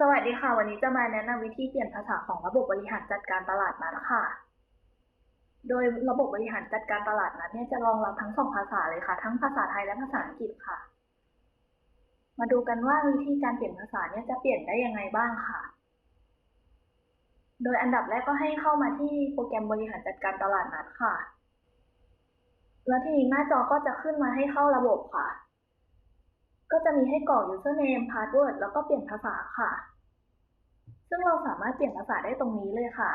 สวัสดีค่ะ วันนี้จะมาแนะนำวิธีเปลี่ยนภาษาของระบบบริหารจัดการตลาดนัดค่ะ โดยระบบบริหารจัดการตลาดนัดเนี่ยจะรองรับทั้งสองภาษาเลยค่ะ ทั้งภาษาไทยและภาษาอังกฤษค่ะ มาดูกันว่าวิธีการเปลี่ยนภาษาเนี่ยจะเปลี่ยนได้ยังไงบ้างค่ะ โดยอันดับแรกก็ให้เข้ามาที่โปรแกรมบริหารจัดการตลาดนัดค่ะ แล้วทีนี้หน้าจอก็จะขึ้นมาให้เข้าระบบค่ะ ก็จะมีให้กรอก username password แล้วก็เปลี่ยนภาษาค่ะ ซึ่งเราสามารถเปลี่ยนภาษาได้ตรงนี้เลยค่ะ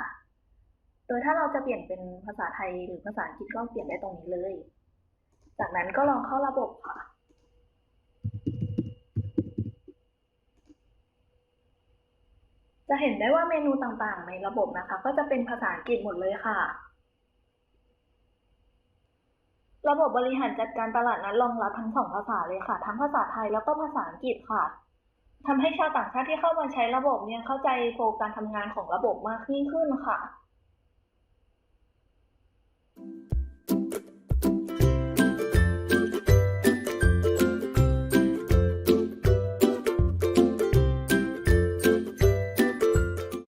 โดยถ้าเราจะเปลี่ยนเป็นภาษาไทยหรือภาษาอังกฤษก็เปลี่ยนได้ตรงนี้เลย จากนั้นก็ลองเข้าระบบค่ะจะเห็นได้ว่าเมนูต่างๆ ในระบบนะคะ ก็จะเป็นภาษาอังกฤษหมดเลยค่ะ ระบบบริหารจัดการตลาดนั้นรองรับทั้งสองภาษาเลยค่ะ ทั้งภาษาไทยแล้วก็ภาษาอังกฤษค่ะทำให้ชาวต่างชาติที่เข้ามาใช้ระบบเนี่ยเข้าใจโฟล์การทำงานของระบบมากยิ่งขึ้นค่ะ